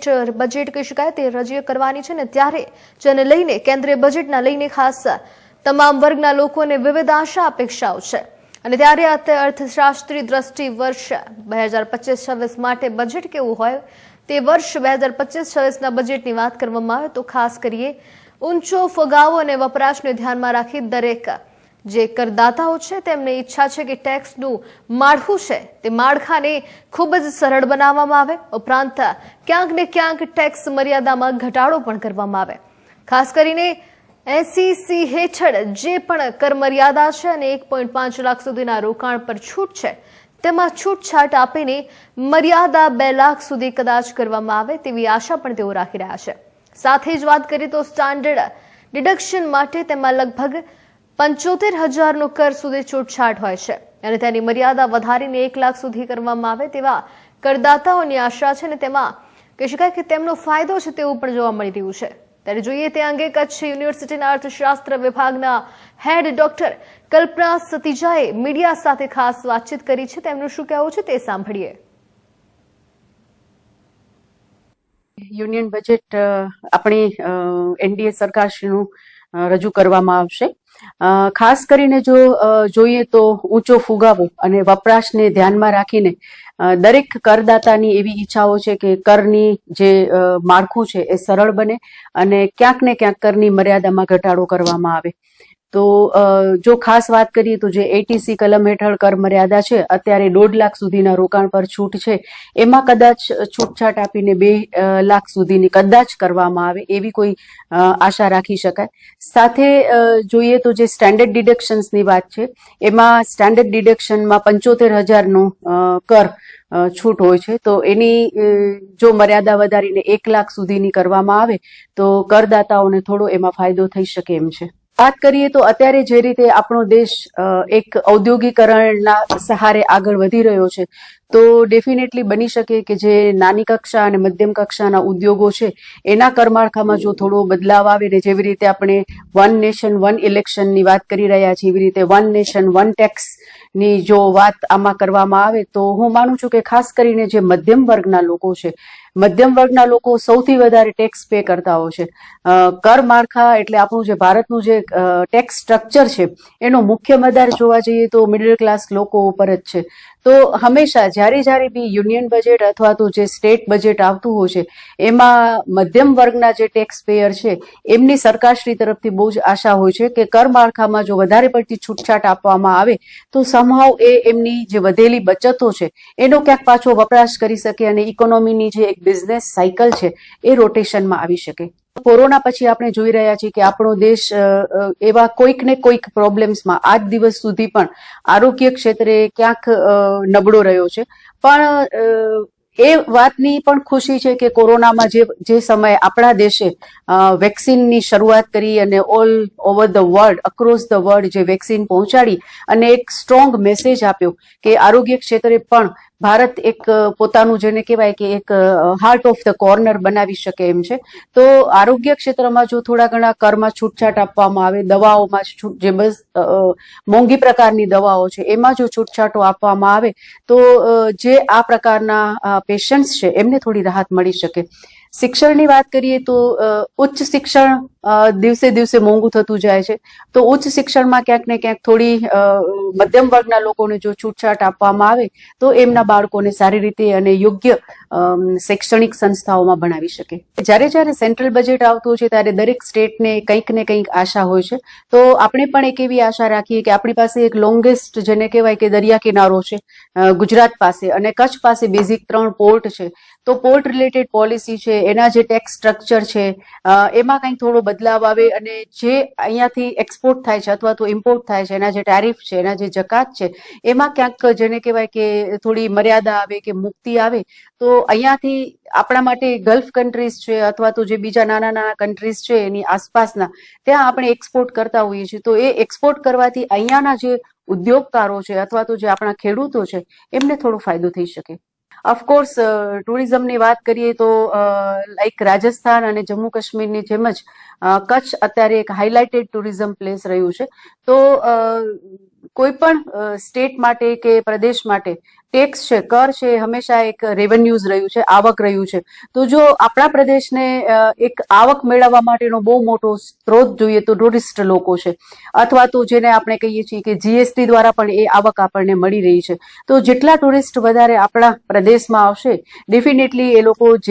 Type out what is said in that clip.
State budget કહી શકાય તે રજૂ કરવાની છે ને ત્યારે જેને લઈને કેન્દ્રીય બજેટના લઈને ખાસ તમામ વર્ગના લોકોને વિવિધ આશા અપેક્ષાઓ છે. અને ત્યારે આ અર્થશાસ્ત્રી દ્રષ્ટિ વર્ષ બે હજાર પચીસ છવ્વીસ માટે બજેટ કેવું હોય તે વર્ષ બે હજાર પચીસ છવ્વીસના બજેટની વાત કરવામાં આવે તો ખાસ કરીએ, ઊંચો ફગાવો અને વપરાશને ધ્યાનમાં રાખી દરેક જે કરદાતાઓ છે, તેમને ઈચ્છા છે કે ટેક્સનું માળખું છે, તે માળખાને ખૂબ જ સરળ બનાવવામાં આવે. ઉપરાંત ક્યાંક ને ક્યાંક ટેક્સ મર્યાદામાં ઘટાડો પણ કરવામાં આવે. ખાસ કરીને એસીસી હેઠળ જે પણ કરમર્યાદા છે અને એક પોઈન્ટ પાંચ લાખ સુધીના રોકાણ પર છૂટ છે, તેમાં છૂટછાટ આપીને મર્યાદા બે લાખ સુધી કદાચ કરવામાં આવે તેવી આશા પણ તેઓ રાખી રહ્યા છે. સાથે જ વાત કરીએ તો સ્ટાન્ડર્ડ ડિડક્શન માટે તેમાં લગભગ પંચોતેર હજારનો કર સુધી છૂટછાટ હોય છે અને તેની મર્યાદા વધારીને એક લાખ સુધી કરવામાં આવે તેવા કરદાતાઓની આશા છે અને તેમાં કહી શકાય કે તેમનો ફાયદો છે તેવું પણ જોવા મળી રહ્યું છે. ત્યારે જોઈએ તે અંગે કચ્છ યુનિવર્સિટીના અર્થશાસ્ત્ર વિભાગના હેડ ડોક્ટર કલ્પના સતીજાએ મીડિયા સાથે ખાસ વાતચીત કરી છે. તેમનું શું કહેવું છે તે સાંભળીએ. યુનિયન બજેટ આપણી એનડીએ સરકારશ્રીનું રજૂ કરવામાં આવશે. ખાસ કરીને જો જોઈએ તો ઊંચો ફુગાવો અને વપરાશને ધ્યાનમાં રાખીને દરેક કરદાતાની એવી ઈચ્છાઓ છે કે કરની જે માળખું છે એ સરળ બને અને ક્યાંક ને ક્યાંક કરની મર્યાદામાં ઘટાડો કરવામાં આવે. તો જો ખાસ વાત કરીએ તો જે એટીસી કલમ હેઠળ કર મર્યાદા છે, અત્યારે દોઢ લાખ સુધીના રોકાણ પર છૂટ છે. એમાં કદાચ છૂટછાટ આપીને બે લાખ સુધીની કદાચ કરવામાં આવે એવી કોઈ આશા રાખી શકાય. સાથે જોઈએ તો જે સ્ટેન્ડર્ડ ડિડક્શન્સની વાત છે, એમાં સ્ટેન્ડર્ડ ડિડક્શનમાં પંચોતેર હજારનો કર છૂટ હોય છે. તો એની જો મર્યાદા વધારીને એક લાખ સુધીની કરવામાં આવે, તો કરદાતાઓને થોડો એમાં ફાયદો થઈ શકે એમ છે. વાત કરીએ તો અત્યારે જે રીતે આપણો દેશ એક ઔદ્યોગિકરણના સહારે આગળ વધી રહ્યો છે તો ડેફિનેટલી બની શકે કે જે નાની કક્ષા અને મધ્યમ કક્ષાના ઉદ્યોગો છે, એના કરમાળખામાં જો થોડો બદલાવ આવે ને જેવી રીતે આપણે વન નેશન વન ઇલેક્શનની વાત કરી રહ્યા છીએ, એવી રીતે વન નેશન વન ટેક્સની જો વાત આમાં કરવામાં આવે, તો હું માનું છું કે ખાસ કરીને જે મધ્યમ વર્ગના લોકો છે, મધ્યમ વર્ગના લોકો સૌથી વધારે ટેક્સ પે કરતા હોય છે. કર માળખા એટલે આપણું જે ભારતનું જે ટેક્સ સ્ટ્રક્ચર છે, એનો મુખ્ય મદાર જોવા જઈએ તો મિડલ ક્લાસ લોકો ઉપર જ છે. તો હંમેશા જ્યારે જ્યારે બી યુનિયન બજેટ અથવા તો જે સ્ટેટ બજેટ આવતું હોય છે, એમાં મધ્યમ વર્ગના જે ટેક્સ પેયર છે, એમની સરકારશ્રી તરફથી બહુ જ આશા હોય છે કે કર માળખામાં જો વધારે પડતી છૂટછાટ આપવામાં આવે, તો સમહાવ એ એમની જે વધેલી બચતો છે, એનો ક્યાંક પાછો વપરાશ કરી શકે અને ઇકોનોમીની જે એક બિઝનેસ સાયકલ છે, એ રોટેશનમાં આવી શકે. કોરોના પછી આપણે જોઈ રહ્યા છીએ કે આપણો દેશ એવા કોઈક ને કોઈક પ્રોબ્લેમ્સમાં આજ દિવસ સુધી પણ આરોગ્ય ક્ષેત્રે ક્યાંક નબળો રહ્યો છે. પણ એ વાતની પણ ખુશી છે કે કોરોનામાં જે જે સમયે આપણા દેશે વેક્સિનની શરૂઆત કરી અને all over the world across the world જે વેક્સિન પહોંચાડી અને એક સ્ટ્રોંગ મેસેજ આપ્યો કે આરોગ્ય ક્ષેત્રે પણ ભારત એક પોતાનું જેને કહેવાય કે એક હાર્ટ ઓફ ધ કોર્નર બનાવી શકે એમ છે. તો આરોગ્ય ક્ષેત્રમાં જો થોડા ઘણા કરમાં છૂટછાટ આપવામાં આવે, દવાઓમાં જે બસ મોંઘી પ્રકારની દવાઓ છે, એમાં જો છૂટછાટો આપવામાં આવે, તો જે આ પ્રકારના પેશન્ટ્સ છે, એમને થોડી રાહત મળી શકે. શિક્ષણની વાત કરીએ તો ઉચ્ચ શિક્ષણ દિવસે દિવસે મોંઘું થતું જાય છે. તો ઉચ્ચ શિક્ષણમાં ક્યાંક ને ક્યાંક થોડી મધ્યમ વર્ગના લોકોને જો છૂટછાટ આપવામાં આવે, તો એમના બાળકોને સારી રીતે અને યોગ્ય શૈક્ષણિક સંસ્થાઓમાં ભણાવી શકે. જ્યારે જ્યારે સેન્ટ્રલ બજેટ આવતું છે, ત્યારે દરેક સ્ટેટને કંઈક ને કંઈક આશા હોય છે. તો આપણે પણ એક એવી આશા રાખીએ કે આપણી પાસે એક લોંગેસ્ટ જેને કહેવાય કે દરિયા કિનારો છે ગુજરાત પાસે અને કચ્છ પાસે બેઝિક ત્રણ પોર્ટ છે. તો પોર્ટ રિલેટેડ પોલિસી છે, એના જે ટેક્સ સ્ટ્રક્ચર છે એમાં કંઈક થોડો બદલાવ આવે અને જે અહીંયાથી એક્સપોર્ટ થાય છે અથવા તો ઇમ્પોર્ટ થાય છે, એના જે ટેરિફ છે, એના જે જકાત છે, એમાં ક્યાંક જેને કહેવાય કે થોડી મર્યાદા આવે કે મુક્તિ આવે, તો અહીંયાથી આપણા માટે ગલ્ફ કન્ટ્રીઝ છે અથવા તો જે બીજા નાના નાના કન્ટ્રીઝ છે એની આસપાસના, ત્યાં આપણે એક્સપોર્ટ કરતા હોઈએ છીએ. તો એ એક્સપોર્ટ કરવાથી અહીંયાના જે ઉદ્યોગકારો છે અથવા તો જે આપણા ખેડૂતો છે, એમને થોડો ફાયદો થઈ શકે. ઓફકોર્સ ટુરિઝમની વાત કરીએ તો લાઈક રાજસ્થાન અને જમ્મુ કાશ્મીરની જેમ જ કચ્છ અત્યારે એક હાઇલાઇટેડ ટુરિઝમ પ્લેસ રહ્યું છે. તો કોઈ પણ સ્ટેટ માટે કે પ્રદેશ માટે ટેક્સ છે, કર છે, હંમેશા એક રેવન્યુઝ રહ્યું છે, આવક રહ્યું છે. તો જો આપણા પ્રદેશને એક આવક મેળવવા માટેનો બહુ મોટો સ્ત્રોત જોઈએ તો ટુરિસ્ટ લોકો છે. અથવા તો જેને આપણે કહીએ છીએ કે જીએસટી દ્વારા પણ એ આવક આપણને મળી રહી છે. તો જેટલા ટુરિસ્ટ વધારે આપણા પ્રદેશમાં આવશે ડેફિનેટલી એ લોકો જે